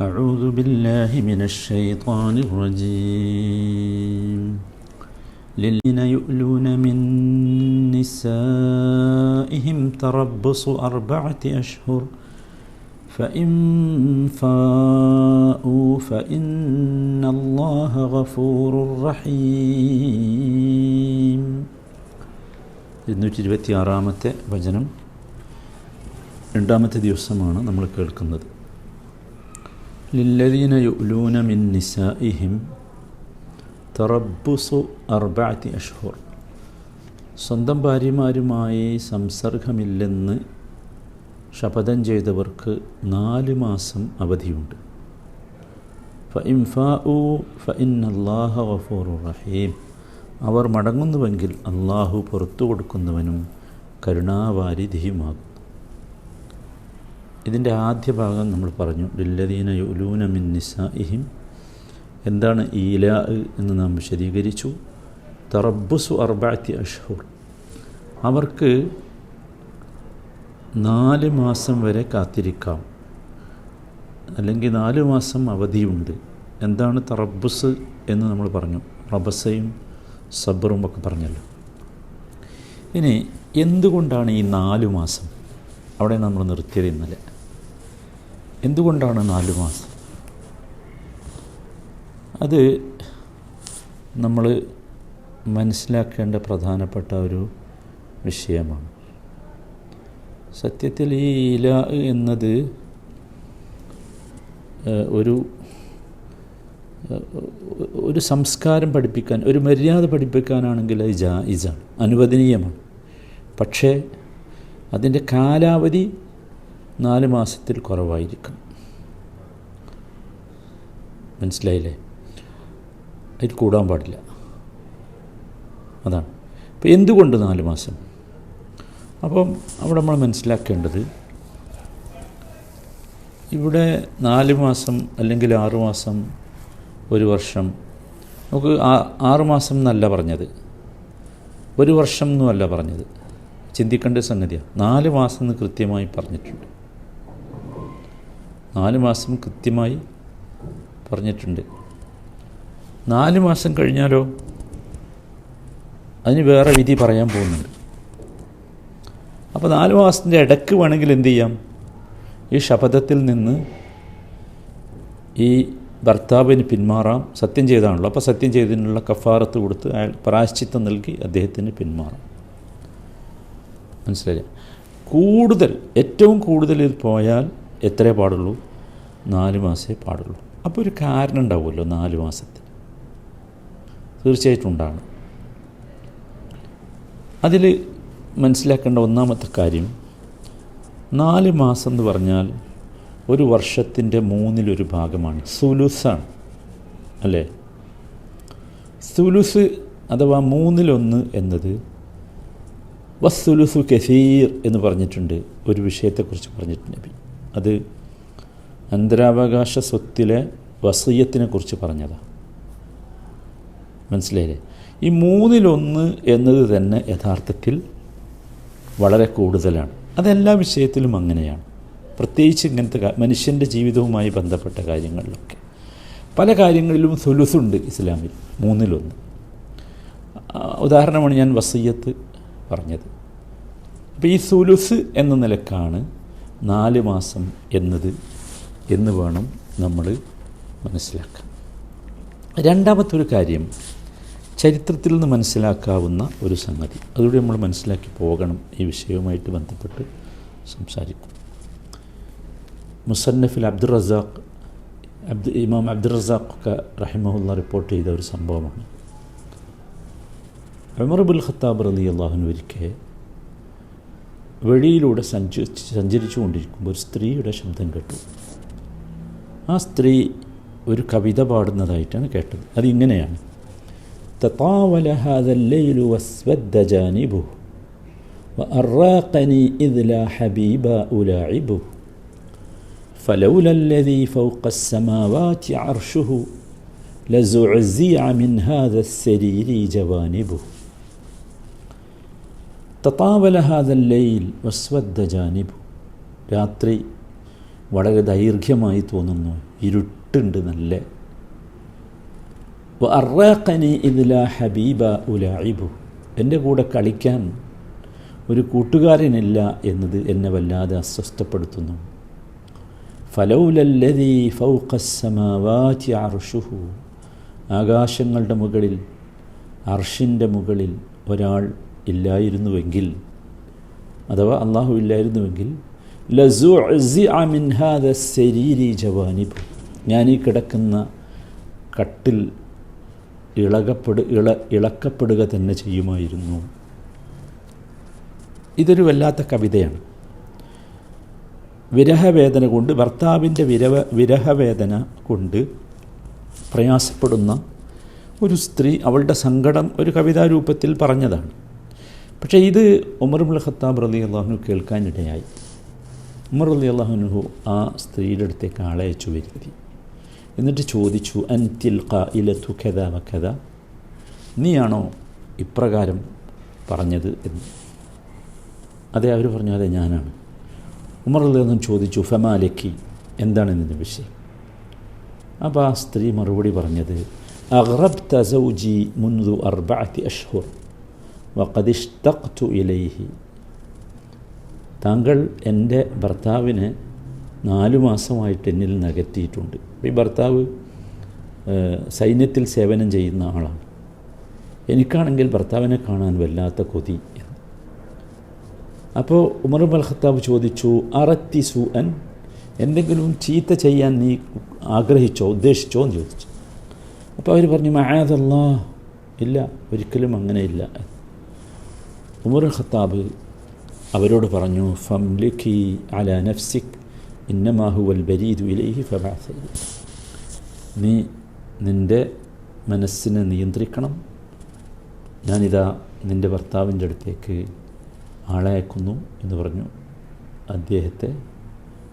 أعوذ بالله من الشيطان الرجيم للذين يؤلون من نسائهم تربص أربعة أشهر فإن فاءوا فإن الله غفور رحيم ഇരുന്നൂറ്റി ഇരുപത്തി ആറാമത്തെ വചനം രണ്ടാമത്തെ ദിവസമാണ് നമ്മൾ കേൾക്കുന്നത് ലില്ലദീന يؤلون من نسائهم തറബുസു അർബാത്തി അഷ്ഹുർ സ്വന്തം ഭാര്യമാരുമായി സംസർഗമില്ലെന്ന് ശപഥം ചെയ്തവർക്ക് നാല് മാസം അവധിയുണ്ട്. ഫഇംഫാഉ ഫഇന്നല്ലാഹ ഗഫൂറുർ റഹീം. അവർ മടങ്ങുന്നുവെങ്കിൽ അള്ളാഹു പുറത്തു കൊടുക്കുന്നവനും കരുണാവാരിധിയുമാകും ഇതിന്റെ ആദ്യ ഭാഗം നമ്മൾ പറഞ്ഞു ലില്ലദീന യുലൂന മിൻ നിസാഇഹിം. എന്താണ് ഈല എന്ന് നാം വിശദീകരിച്ചു? തറബുസു അർബാത്തി അഷ്ഹൂർ. അവർക്ക് നാല് മാസം വരെ കാത്തിരിക്കാം. അല്ലെങ്കിൽ നാല് മാസം അവധിയുണ്ട്. എന്താണ് തറബുസ് എന്ന് നമ്മൾ പറഞ്ഞു. റബസയും സബറും ഒക്കെ പറഞ്ഞല്ലോ. ഇനി എന്തുകൊണ്ടാണ് ഈ നാല് മാസം? അവിടെ നമ്മൾ നിർത്തിയത് ഇന്നലെ. എന്തുകൊണ്ടാണ് നാല് മാസം? അത് നമ്മൾ മനസ്സിലാക്കേണ്ട പ്രധാനപ്പെട്ട ഒരു വിഷയമാണ്. സത്യത്തിൽ ഈ ഇല എന്നത് ഒരു ഒരു സംസ്കാരം പഠിപ്പിക്കാൻ ഒരു മര്യാദ പഠിപ്പിക്കാനാണെങ്കിൽ അത് ഇജാണ് അനുവദനീയമാണ്. പക്ഷേ അതിന്റെ കാലാവധി നാല് മാസത്തിൽ കുറവായിരിക്കും. മനസ്സിലായില്ലേ? അതിൽ കൂടാൻ പാടില്ല. അതാണ്. അപ്പോൾ എന്തുകൊണ്ട് നാല് മാസം? അപ്പം അവിടെ നമ്മൾ മനസ്സിലാക്കേണ്ടത് ഇവിടെ നാല് മാസം അല്ലെങ്കിൽ ആറ് മാസം ഒരു വർഷം നമുക്ക് ആറ് മാസം എന്നല്ല പറഞ്ഞത്. ഒരു വർഷം എന്നുമല്ല പറഞ്ഞത്. ചിന്തിക്കേണ്ട സംഗതിയാണ് നാല് മാസം എന്ന് കൃത്യമായി പറഞ്ഞിട്ടുണ്ട്. നാല് മാസം കൃത്യമായി പറഞ്ഞിട്ടുണ്ട്. നാല് മാസം കഴിഞ്ഞാലോ? അതിന് വേറെ വിധി പറയാൻ പോകുന്നുണ്ട്. അപ്പോൾ നാല് മാസത്തിന്റെ ഇടയ്ക്ക് വേണമെങ്കിൽ എന്തു ചെയ്യാം? ഈ ശപഥത്തിൽ നിന്ന് ഈ ഭർത്താവിന് പിന്മാറാം സത്യം ചെയ്താണല്ലോ. അപ്പോൾ സത്യം ചെയ്തതിനുള്ള കഫാറത്ത് കൊടുത്ത് അയാൾ പ്രായശ്ചിത്തം നൽകി അദ്ദേഹത്തിന് പിന്മാറാം. മനസ്സിലായില്ലേ? കൂടുതൽ ഏറ്റവും കൂടുതൽ പോയാൽ എത്രേ പാടുള്ളൂ? നാല് മാസമേ പാടുള്ളൂ. അപ്പോൾ ഒരു കാരണം ഉണ്ടാവുമല്ലോ നാല് മാസത്തിൽ. തീർച്ചയായിട്ടും ഉണ്ടാകണം. അതിൽ മനസ്സിലാക്കേണ്ട ഒന്നാമത്തെ കാര്യം നാല് മാസം എന്ന് പറഞ്ഞാൽ ഒരു വർഷത്തിന്റെ മൂന്നിലൊരു ഭാഗമാണ്. സുലുസാണ്. അല്ലേ? സുലുസ് അഥവാ മൂന്നിലൊന്ന് എന്നത് വസ്സുലുസു കസീർ എന്ന് പറഞ്ഞിട്ടുണ്ട്. ഒരു വിഷയത്തെക്കുറിച്ച് പറഞ്ഞിട്ടുണ്ട് നബി. അത് അന്തരാവകാശ സ്വത്തിലെ വസീയത്തിനെ കുറിച്ച് പറഞ്ഞതാണ് മനസ്സിലായില്ലേ? ഈ മൂന്നിലൊന്ന് എന്നത് തന്നെ യഥാർത്ഥത്തിൽ വളരെ കൂടുതലാണ്. അതെല്ലാ വിഷയത്തിലും അങ്ങനെയാണ്. പ്രത്യേകിച്ച് ഇങ്ങനത്തെ മനുഷ്യന്റെ ജീവിതവുമായി ബന്ധപ്പെട്ട കാര്യങ്ങളിലൊക്കെ. പല കാര്യങ്ങളിലും സുലുസുണ്ട് ഇസ്ലാമിൽ മൂന്നിലൊന്ന്. ഉദാഹരണമാണ് ഞാൻ വസയ്യത്ത് പറഞ്ഞത്. അപ്പോൾ ഈ സുലുസ് എന്ന നിലക്കാണ് നാല് മാസം എന്നത് എന്ന് വേണം നമ്മൾ മനസ്സിലാക്കാൻ. രണ്ടാമത്തെ ഒരു കാര്യം ചരിത്രത്തിൽ നിന്ന് മനസ്സിലാക്കാവുന്ന ഒരു സംഗതി. അതുകൂടി നമ്മൾ മനസ്സിലാക്കി പോകണം. ഈ വിഷയവുമായിട്ട് ബന്ധപ്പെട്ട് സംസാരിക്കും. മുസന്നഫിൽ അബ്ദുൾ റസാഖ് അബ്ദു ഇമാം അബ്ദുൾ റസാഖ് റഹിമഹുല്ല റിപ്പോർട്ട് ചെയ്ത ഒരു സംഭവമാണ്. അമർബുൽ ഖത്താബ് റലി അള്ളാഹുന് ഒരിക്കൽ വഴിയിലൂടെ സഞ്ചി സഞ്ചരിച്ചു കൊണ്ടിരിക്കുമ്പോൾ ഒരു സ്ത്രീയുടെ ശബ്ദം കേട്ടു ആ സ്ത്രീ ഒരു കവിത പാടുന്നതായിട്ടാണ് കേട്ടത് അതിങ്ങനെയാണ് تطاول هذا الليل واسود جانبه وأراقني إذ لا حبيب ألاعبه فلولا الذي فوق السماوات عرشه لزعزيع من هذا السرير جوانبه തത്താവല ഹാദൽ ലൈൽ വസ്വദ്ധ ജാനിബു. രാത്രി വളരെ ദൈർഘ്യമായി തോന്നുന്നു. ഇരുട്ടുണ്ട് നല്ല. അറാഖനി ഇതില ഹബീബ ഉലായിബു എന്റെ കൂടെ കളിക്കാൻ ഒരു കൂട്ടുകാരനില്ല എന്നത് എന്നെ വല്ലാതെ അസ്വസ്ഥപ്പെടുത്തുന്നു. ഫലൗലല്ലതി ഫൗഖസ്സമാവാറ്റി അർഷുഹു. ആകാശങ്ങളുടെ മുകളിൽ അർഷിന്റെ മുകളിൽ ഒരാൾ ഇല്ലായിരുന്നുവെങ്കിൽ അഥവാ അള്ളാഹു ഇല്ലായിരുന്നുവെങ്കിൽ ജവാനിബ്. ഞാൻ ഈ കിടക്കുന്ന കട്ടിൽ ഇളകപ്പെടു ഇള ഇളക്കപ്പെടുക തന്നെ ചെയ്യുമായിരുന്നു. ഇതൊരു വല്ലാത്ത കവിതയാണ്. വിരഹവേദന കൊണ്ട് ഭർത്താവിന്റെ വിരവ വിരഹവേദന കൊണ്ട് പ്രയാസപ്പെടുന്ന ഒരു സ്ത്രീ അവളുടെ സങ്കടം ഒരു കവിതാരൂപത്തിൽ പറഞ്ഞതാണ്. പക്ഷേ ഇത് ഉമർബുൽ ഖത്താബ് റലി അള്ളാഹുനു കേൾക്കാനിടയായി. ഉമർ അലി അള്ളാഹുനുഹു ആ സ്ത്രീയുടെ അടുത്തേക്ക് ആളയച്ചു വരുത്തി. എന്നിട്ട് ചോദിച്ചു അൻതിൽ ഇലത്തു കഥ വക്കഥ നീയാണോ ഇപ്രകാരം പറഞ്ഞത്? എന്ന്. അതെ അവർ പറഞ്ഞു അതെ ഞാനാണ്. ഉമർ നിന്നും ചോദിച്ചു ഫമാലക്കി? എന്താണ് ഇതിന്റെ വിഷയം? അപ്പോൾ ആ സ്ത്രീ മറുപടി പറഞ്ഞത് അഹ്റബ് തസൗജി മുൻ അർബാത്തി അഷ്ഹൂർ. വക്കതിഷ്തഖ്തു ഇലൈഹി. താങ്കൾ എന്റെ ഭർത്താവിനെ നാലു മാസമായിട്ട് എന്നിൽ നികത്തിയിട്ടുണ്ട് ഈ ഭർത്താവ് സൈന്യത്തിൽ സേവനം ചെയ്യുന്ന ആളാണ്. എനിക്കാണെങ്കിൽ ഭർത്താവിനെ കാണാൻ വല്ലാത്ത കൊതി എന്ന്. അപ്പോൾ ഉമർ അൽഹത്താബ് ചോദിച്ചു അറത്തി സു അൻ എന്തെങ്കിലും ചീത്ത ചെയ്യാൻ നീ ആഗ്രഹിച്ചോ ഉദ്ദേശിച്ചോ? എന്ന് ചോദിച്ചു. അപ്പോൾ അവർ പറഞ്ഞു മഹാദല്ലാ ഇല്ല ഒരിക്കലും അങ്ങനെയില്ല. എന്ന് ഉമർ ഖത്താബ് അവരോട് പറഞ്ഞു ഫംലിഖി അല നഫ്സിക് ഇന്നമാഹുവൽ ബരീദു ഇലൈഹി ഫബാസ നീ നിന്റെ മനസ്സിനെ നിയന്ത്രിക്കണം. ഞാനിതാ നിന്റെ ഭർത്താവിന്റെ അടുത്തേക്ക് ആളെ അയക്കുന്നു എന്ന് പറഞ്ഞു. അദ്ദേഹത്തെ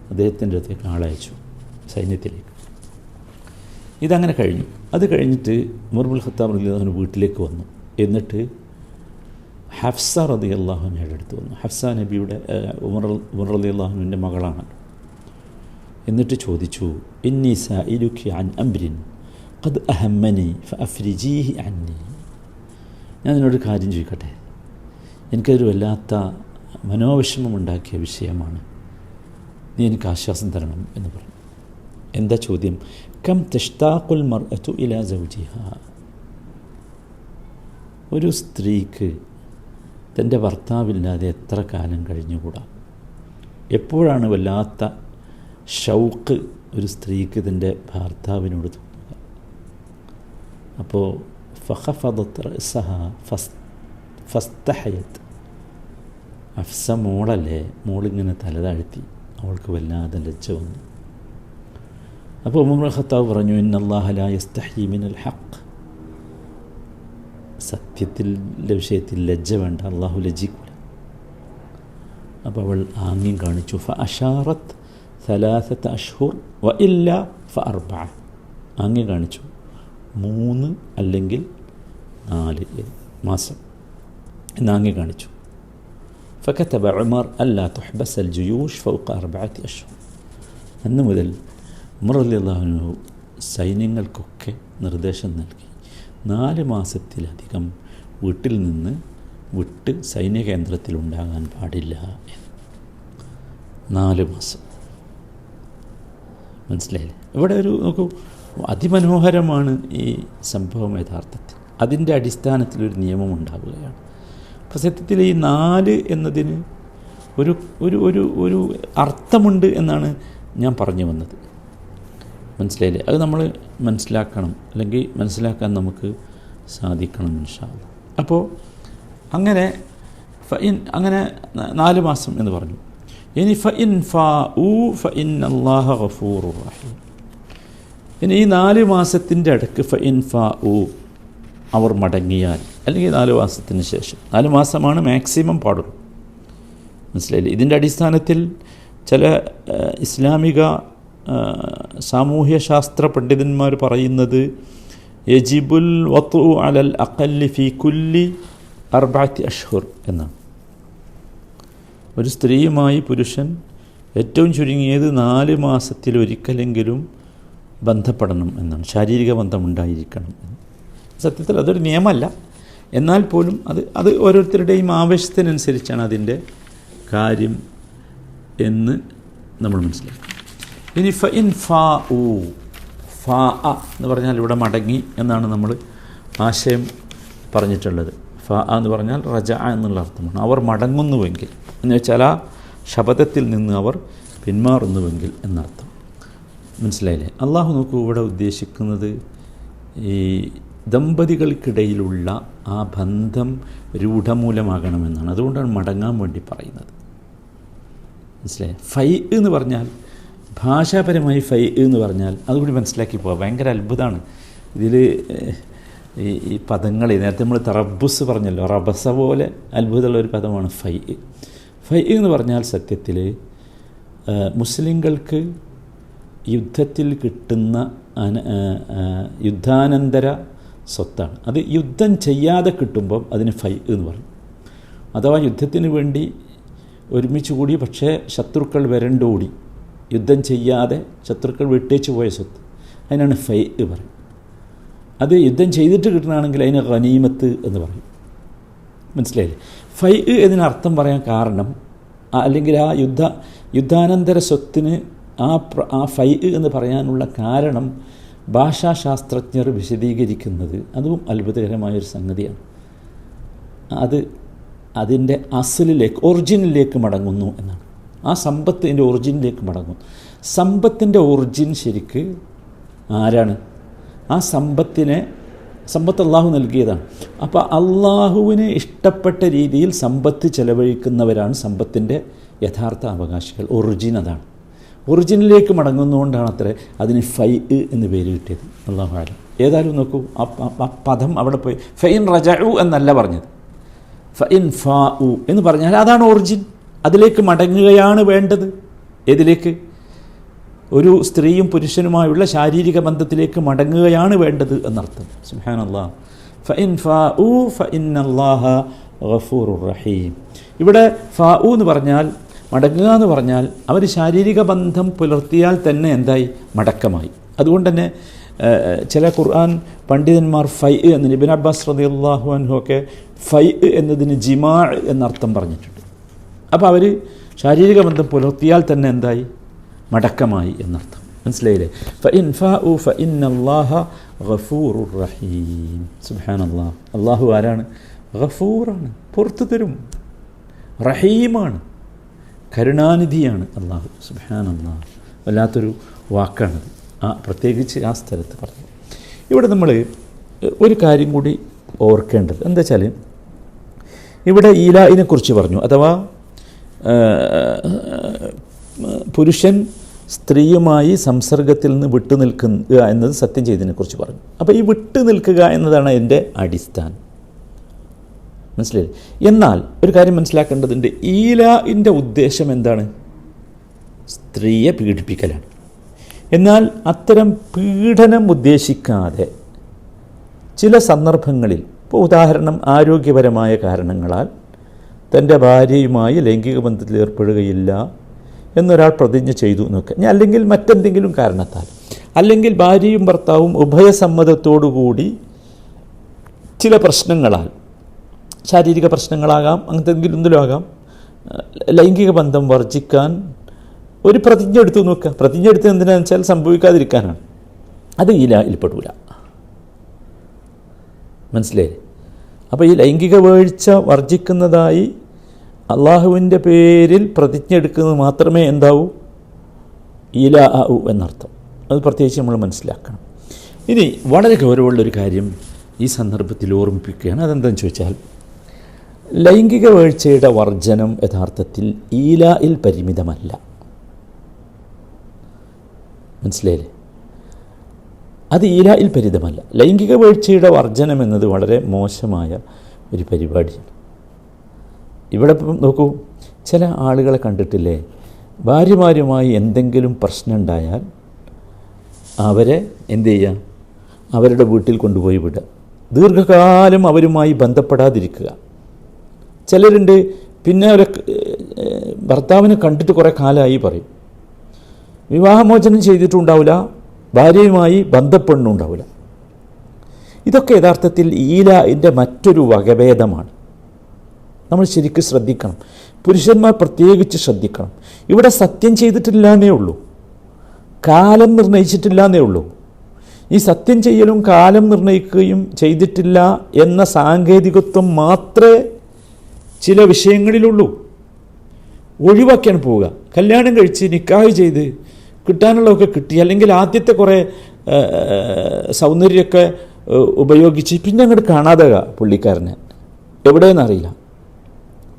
അദ്ദേഹത്തിന്റെ അടുത്തേക്ക് ആളെ അയച്ചു സൈന്യത്തിലേക്ക്. ഇതങ്ങനെ കഴിഞ്ഞു. അത് കഴിഞ്ഞിട്ട് മുർബുൽ ഖത്താബ് അലി അള്ളാഹുന് വീട്ടിലേക്ക് വന്നു. എന്നിട്ട് ഹഫ്സ റതി അള്ളാഹുനയുടെ അടുത്ത് വന്നു. ഹഫ്സ നബിയുടെ ഉമർ ഉമർ അലി അള്ളാഹുവിന്റെ മകളാണ്. എന്നിട്ട് ചോദിച്ചു ഇന്നി സഇലുക്കി അൻ അംരിൻ ഖദ് അഹമ്മനി ഫഅഫ്രിജീഹി അന്നി. ഞാൻ നിന്നോട് കാര്യം ചോദിക്കട്ടെ? എനിക്കതൊരു വല്ലാത്ത മനോവിഷമമുണ്ടാക്കിയ വിഷയമാണ്. നീ എനിക്ക് ആശ്വാസം തരണം എന്ന് പറഞ്ഞു. എന്താ ചോദ്യം? കം തെഷ്താഖുൽ മർഅത്തു ഇലാ സൗജിഹ. ഒരു സ്ത്രീക്ക് തന്റെ ഭർത്താവില്ലാതെ എത്ര കാലം കഴിഞ്ഞുകൂടാ? എപ്പോഴാണ് വല്ലാത്ത ഷൗക്ക് ഒരു സ്ത്രീക്ക് തന്റെ ഭർത്താവിനോട് തോന്നുക? അപ്പോൾ ഫഹഫദത്ത് സഹ ഫസ് ഫസ്തഹയത്ത്. അഫ്സ മോളല്ലേ മോളിങ്ങനെ തലതാഴ്ത്തി അവൾക്ക് വല്ലാതെ ലജ്ജ വന്നു. അപ്പോൾ ഉമർ ഖത്താവ് പറഞ്ഞു ഇന്നല്ലാഹലായസ്തഹി മിനൽ ഹക്ക് സത്യത്തിൻ്റെ വിഷയത്തിൽ ലജ്ജ വേണ്ട അള്ളാഹു ലജ്ജിക്കൂല അപ്പോൾ അവൾ ആംഗ്യം കാണിച്ചു ഫ അഷാറത്ത് സലാസത്ത് അഷ്ഹുർ വ ഇല്ല ഫ അർബ ആംഗ്യം കാണിച്ചു മൂന്ന് അല്ലെങ്കിൽ നാല് മാസം എന്നാംഗ്യം കാണിച്ചു فكتب عمر ألا تحبس الجيوش فوق أربعة أشهر അന്ന് മുതൽ ഉമർ അലി അള്ളാഹുനു സൈന്യങ്ങൾക്കൊക്കെ നിർദ്ദേശം നൽകി നാല് മാസത്തിലധികം വീട്ടിൽ നിന്ന് വിട്ട് സൈന്യ കേന്ദ്രത്തിലുണ്ടാകാൻ പാടില്ല എന്ന്. നാല് മാസം. മനസ്സിലായില്ലേ? ഇവിടെ ഒരു നോക്കൂ അതിമനോഹരമാണ് ഈ സംഭവം യഥാർത്ഥത്തിൽ. അതിന്റെ അടിസ്ഥാനത്തിലൊരു നിയമം ഉണ്ടാവുകയാണ്. അപ്പോൾ സത്യത്തിൽ ഈ നാല് എന്നതിന് ഒരു ഒരു ഒരു ഒരു അർത്ഥമുണ്ട് എന്നാണ് ഞാൻ പറഞ്ഞു വന്നത്. മനസ്സിലായില്ലേ? അത് നമ്മൾ മനസ്സിലാക്കണം. അല്ലെങ്കിൽ മനസ്സിലാക്കാൻ നമുക്ക് സാധിക്കണം ഇൻഷാല്ല അപ്പോൾ അങ്ങനെ ഫഇൻ അങ്ങനെ നാല് മാസം എന്ന് പറഞ്ഞു. ഇനി ഫഇൻ ഫാ ഉ ഫഇൻ അള്ളാഹ ഗഫൂർ റഹീം. ഇനി ഈ നാല് മാസത്തിന്റെ അടുക്ക് ഫഇൻ ഫാ ഉ അവർ മടങ്ങിയാൽ അല്ലെങ്കിൽ നാല് മാസത്തിന് ശേഷം. നാല് മാസമാണ് മാക്സിമം പാടുള്ളൂ. മനസ്സിലായില്ലേ? ഇതിന്റെ അടിസ്ഥാനത്തിൽ ചില ഇസ്ലാമിക സാമൂഹ്യശാസ്ത്ര പണ്ഡിതന്മാർ പറയുന്നത് യജിബുൽ വത്തു അലൽ അക്കല്ലി ഫി കുല്ലി അർബാത്തി അഷ്ഹുർ എന്നാണ്. ഒരു സ്ത്രീയുമായി പുരുഷൻ ഏറ്റവും ചുരുങ്ങിയത് നാല് മാസത്തിൽ ഒരിക്കലെങ്കിലും ബന്ധപ്പെടണം എന്നാണ് ശാരീരിക ബന്ധമുണ്ടായിരിക്കണം എന്ന്. സത്യത്തിൽ അതൊരു നിയമമല്ല. എന്നാൽ പോലും അത് അത് ഓരോരുത്തരുടെയും ആവശ്യത്തിനനുസരിച്ചാണ് അതിന്റെ കാര്യം എന്ന് നമ്മൾ മനസ്സിലാക്കണം. ഇനി ഫ ഇൻ ഫാ ഊ ഫാ അ എന്ന് പറഞ്ഞാൽ ഇവിടെ മടങ്ങി എന്നാണ് നമ്മൾ ആശയം പറഞ്ഞിട്ടുള്ളത്. ഫ അ എന്ന് പറഞ്ഞാൽ റജ എന്നുള്ള അർത്ഥമാണ്. അവർ മടങ്ങുന്നുവെങ്കിൽ എന്ന് വെച്ചാൽ ആ ശബദത്തിൽ നിന്ന് അവർ പിന്മാറുന്നുവെങ്കിൽ എന്നർത്ഥം. മനസ്സിലായില്ലേ? അള്ളാഹു നോക്കൂ ഇവിടെ ഉദ്ദേശിക്കുന്നത് ഈ ദമ്പതികൾക്കിടയിലുള്ള ആ ബന്ധം രൂഢമൂലമാകണമെന്നാണ്. അതുകൊണ്ടാണ് മടങ്ങാൻ വേണ്ടി പറയുന്നത്. മനസ്സിലായി? ഫൈ എന്ന് പറഞ്ഞാൽ ഭാഷാപരമായി ഫൈ എന്ന് പറഞ്ഞാൽ അതുകൂടി മനസ്സിലാക്കി പോകാം ഭയങ്കര അത്ഭുതമാണ്. ഇതിൽ ഈ ഈ പദങ്ങൾ നേരത്തെ നമ്മൾ തറബുസ് പറഞ്ഞല്ലോ. റബസ പോലെ അത്ഭുതമുള്ള ഒരു പദമാണ് ഫൈ. ഫൈ എന്ന് പറഞ്ഞാൽ സത്യത്തിൽ മുസ്ലിങ്ങൾക്ക് യുദ്ധത്തിൽ കിട്ടുന്ന അന യുദ്ധാനന്തര സ്വത്താണ്. അത് യുദ്ധം ചെയ്യാതെ കിട്ടുമ്പം അതിന് ഫൈ എന്ന് പറയും. അഥവാ യുദ്ധത്തിന് വേണ്ടി ഒരുമിച്ച് കൂടി പക്ഷേ ശത്രുക്കൾ വരണ്ടോടി. യുദ്ധം ചെയ്യാതെ ശത്രുക്കൾ വിട്ടേച്ച് പോയ സ്വത്ത്. അതിനാണ് ഫൈ പറയും അത് യുദ്ധം ചെയ്തിട്ട് കിട്ടണമെങ്കിൽ അതിന് ഖനീമത്ത് എന്ന് പറയും. മനസ്സിലായില്ലേ? ഫൈ എന്നതിനർത്ഥം പറയാൻ കാരണം അല്ലെങ്കിൽ ആ യുദ്ധ യുദ്ധാനന്തര സ്വത്തിന് ആ ആ ഫൈ എന്ന് പറയാനുള്ള കാരണം ഭാഷാശാസ്ത്രജ്ഞർ വിശദീകരിക്കുന്നത് അതും അത്ഭുതകരമായൊരു സംഗതിയാണ്. അത് അതിന്റെ അസലിലേക്ക് ഒറിജിനിലേക്ക് മടങ്ങുന്നു എന്നാണ്. ആ സമ്പത്തിന്റെ ഒറിജിനിലേക്ക് മടങ്ങും. സമ്പത്തിന്റെ ഒറിജിൻ ശരിക്ക് ആരാണ്? ആ സമ്പത്തിനെ സമ്പത്ത് അള്ളാഹു നൽകിയതാണ്. അപ്പോൾ അള്ളാഹുവിന് ഇഷ്ടപ്പെട്ട രീതിയിൽ സമ്പത്ത് ചെലവഴിക്കുന്നവരാണ് സമ്പത്തിന്റെ യഥാർത്ഥ അവകാശികൾ. ഒറിജിൻ അതാണ്. ഒറിജിനിലേക്ക് മടങ്ങുന്നതുകൊണ്ടാണ് അത്ര അതിന് ഫൈ എന്ന് പേര് കിട്ടിയത്. അള്ളാഹു ആലം ഏതായാലും നോക്കൂ ആ പദം അവിടെ പോയി. ഫൈൻ റജഉ എന്നല്ല പറഞ്ഞത്. ഫൈൻ ഫാ എന്ന് പറഞ്ഞാൽ അതാണ് ഒറിജിൻ. അതിലേക്ക് മടങ്ങുകയാണ് വേണ്ടത്. ഏതിലേക്ക്? ഒരു സ്ത്രീയും പുരുഷനുമായുള്ള ശാരീരിക ബന്ധത്തിലേക്ക് മടങ്ങുകയാണ് വേണ്ടത് എന്നർത്ഥം. സുഹാൻ അള്ളാഹ് ഇൻ ഫാ ഉ ഫൈൻ അള്ളാഹ ഗഫൂർ റഹീം. ഇവിടെ ഫാ ഉ എന്ന് പറഞ്ഞാൽ മടങ്ങുക എന്ന് പറഞ്ഞാൽ അവർ ശാരീരിക ബന്ധം പുലർത്തിയാൽ തന്നെ എന്തായി? മടക്കമായി. അതുകൊണ്ട് തന്നെ ചില ഖുർആൻ പണ്ഡിതന്മാർ ഫൈ എന്ന് നിബിൻ അബ്ബാസ് റതി അൻഹു ഒക്കെ ഫൈ എന്നതിന് ജിമാ എന്നർത്ഥം പറഞ്ഞിട്ടുണ്ട്. അപ്പോൾ അവർ ശാരീരിക ബന്ധം പുലർത്തിയാൽ തന്നെ എന്തായി? മടക്കമായി എന്നർത്ഥം. മനസ്സിലായില്ലേ? ഫ ഇൻ ഫ ഉ ഫ ഇൻ അള്ളാഹ ഗഫൂർ റഹീം. സുബാൻ അള്ളാഹ് അള്ളാഹു ആരാണ്? ഗഫൂറാണ്. പുറത്തു തരും. റഹീമാണ്. കരുണാനിധിയാണ് അള്ളാഹു സുബാൻ അള്ളാഹ് വല്ലാത്തൊരു വാക്കാണത് ആ പ്രത്യേകിച്ച് ആ സ്ഥലത്ത് പറഞ്ഞു ഇവിടെ നമ്മൾ ഒരു കാര്യം കൂടി ഓർക്കേണ്ടത്. എന്താ വെച്ചാൽ ഇവിടെ ഈലായിനെക്കുറിച്ച് പറഞ്ഞു. അഥവാ പുരുഷൻ സ്ത്രീയുമായി സംസർഗത്തിൽ നിന്ന് വിട്ടു നിൽക്കുക എന്നത് സത്യം ചെയ്തതിനെക്കുറിച്ച് പറഞ്ഞു. അപ്പോൾ ഈ വിട്ടു നിൽക്കുക എന്നതാണ് അതിന്റെ അടിസ്ഥാനം. മനസ്സിലായി എന്നാൽ ഒരു കാര്യം മനസ്സിലാക്കേണ്ടതുണ്ട്. ഈലാന്റെ ഉദ്ദേശം എന്താണ്? സ്ത്രീയെ പീഡിപ്പിക്കലാണ്. എന്നാൽ അത്തരം പീഡനം ഉദ്ദേശിക്കാതെ ചില സന്ദർഭങ്ങളിൽ ഇപ്പോൾ ഉദാഹരണം ആരോഗ്യപരമായ കാരണങ്ങളാൽ തന്റെ ഭാര്യയുമായി ലൈംഗിക ബന്ധത്തിൽ ഏർപ്പെടുകയില്ല എന്നൊരാൾ പ്രതിജ്ഞ ചെയ്തു എന്നൊക്കെ. ഞാൻ അല്ലെങ്കിൽ മറ്റെന്തെങ്കിലും കാരണത്താൽ. അല്ലെങ്കിൽ ഭാര്യയും ഭർത്താവും ഉഭയസമ്മതത്തോടുകൂടി ചില പ്രശ്നങ്ങളാൽ ശാരീരിക പ്രശ്നങ്ങളാകാം അങ്ങനത്തെ എന്തെങ്കിലും എന്തെങ്കിലും ആകാം ലൈംഗിക ബന്ധം വർജിക്കാൻ ഒരു പ്രതിജ്ഞ എടുത്തു നോക്കുക പ്രതിജ്ഞ എടുത്ത് എന്തിനാണെന്ന് വെച്ചാൽ സംഭവിക്കാതിരിക്കാനാണ്. അത് ഈ ലായിൽപ്പെടൂല മനസ്സിലായില്ലേ? അപ്പോൾ ഈ ലൈംഗിക വീഴ്ച വർജിക്കുന്നതായി അള്ളാഹുവിന്റെ പേരിൽ പ്രതിജ്ഞ എടുക്കുന്നത് മാത്രമേ എന്താവൂ? ഇല ആവൂ എന്നർത്ഥം. അത് പ്രത്യേകിച്ച് നമ്മൾ മനസ്സിലാക്കണം. ഇനി വളരെ ഗൗരവമുള്ളൊരു കാര്യം ഈ സന്ദർഭത്തിൽ ഓർമ്മിപ്പിക്കുകയാണ്. അതെന്താണെന്ന് ചോദിച്ചാൽ ലൈംഗിക വീഴ്ചയുടെ വർജനം യഥാർത്ഥത്തിൽ ഈലായിൽ പരിമിതമല്ല. മനസ്സിലായില്ലേ? അത് ഈലായിൽ പരിതമല്ല. ലൈംഗിക വീഴ്ചയുടെ വർജനം എന്നത് വളരെ മോശമായ ഒരു പരിപാടിയാണ്. ഇവിടെ നോക്കൂ ചില ആളുകളെ കണ്ടിട്ടില്ലേ? ഭാര്യമാരുമായി എന്തെങ്കിലും പ്രശ്നം ഉണ്ടായാൽ അവരെ എന്തു ചെയ്യുക? അവരുടെ വീട്ടിൽ കൊണ്ടുപോയി വിടുക. ദീർഘകാലം അവരുമായി ബന്ധപ്പെടാതിരിക്കുക. ചിലരുണ്ട് പിന്നെ അവരെ ഭർത്താവിനെ കണ്ടിട്ട് കുറേ കാലമായി പറയും. വിവാഹമോചനം ചെയ്തിട്ടുണ്ടാവില്ല. ഭാര്യയുമായി ബന്ധപ്പെടുന്നുണ്ടാവില്ല ഇതൊക്കെ യഥാർത്ഥത്തിൽ ഈലാന്റെ മറ്റൊരു വകഭേദമാണ്. നമ്മൾ ശരിക്കും ശ്രദ്ധിക്കണം. പുരുഷന്മാർ പ്രത്യേകിച്ച് ശ്രദ്ധിക്കണം. ഇവിടെ സത്യം ചെയ്തിട്ടില്ല എന്നേ ഉള്ളൂ. കാലം നിർണയിച്ചിട്ടില്ല എന്നേ ഉള്ളൂ. ഈ സത്യം ചെയ്യലും കാലം നിർണയിക്കുകയും ചെയ്തിട്ടില്ല എന്ന സാങ്കേതികത്വം മാത്രമേ ചില വിഷയങ്ങളിലുള്ളൂ. ഒഴിവാക്കിയാണ് പോവുക. കല്യാണം കഴിച്ച് നിക്കാഹ് ചെയ്ത് കിട്ടാനുള്ളതൊക്കെ കിട്ടി. അല്ലെങ്കിൽ ആദ്യത്തെ കുറേ സൗന്ദര്യമൊക്കെ ഉപയോഗിച്ച് പിന്നെ അങ്ങോട്ട് കാണാതെ പുള്ളിക്കാരനെ. എവിടെയെന്നറിയില്ല.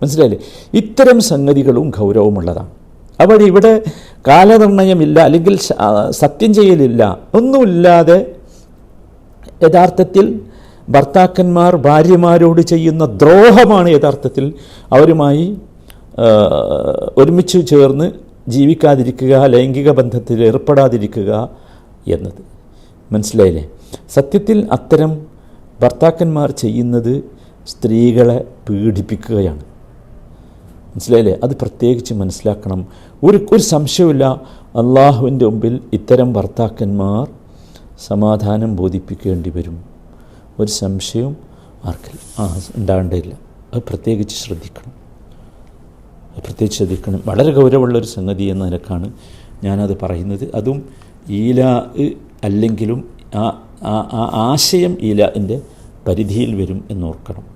മനസ്സിലായില്ലേ? ഇത്തരം സംഗതികളും ഗൗരവമുള്ളതാണ്. അവിടെ ഇവിടെ കാലനിർണയമില്ല അല്ലെങ്കിൽ സത്യം ചെയ്യലില്ല ഒന്നുമില്ലാതെ യഥാർത്ഥത്തിൽ ഭർത്താക്കന്മാർ ഭാര്യമാരോട് ചെയ്യുന്ന ദ്രോഹമാണ് യഥാർത്ഥത്തിൽ അവരുമായി ഒരുമിച്ച് ചേർന്ന് ജീവിക്കാതിരിക്കുക ലൈംഗിക ബന്ധത്തിൽ ഏർപ്പെടാതിരിക്കുക എന്നത്. മനസ്സിലായില്ലേ? സത്യത്തിൽ അത്തരം ഭർത്താക്കന്മാർ ചെയ്യുന്നത് സ്ത്രീകളെ പീഡിപ്പിക്കുകയാണ്. മനസ്സിലായില്ലേ? അത് പ്രത്യേകിച്ച് മനസ്സിലാക്കണം. ഒരു ഒരു സംശയമില്ല അള്ളാഹുവിന്റെ മുമ്പിൽ ഇത്തരം ഭർത്താക്കന്മാർ സമാധാനം ബോധിപ്പിക്കേണ്ടി വരും. ഒരു സംശയവും ആർക്കില്ല ആ ഉണ്ടാകേണ്ടതില്ല. അത് പ്രത്യേകിച്ച് ശ്രദ്ധിക്കണം. പ്രത്യേകിച്ച് ശ്രദ്ധിക്കണം വളരെ ഗൗരവമുള്ളൊരു സംഗതി എന്ന നിലക്കാണ് ഞാനത് പറയുന്നത്. അതും ഈല അല്ലെങ്കിലും ആ ആ- ആശയം ഈലന്റെ പരിധിയിൽ വരും എന്നോർക്കണം.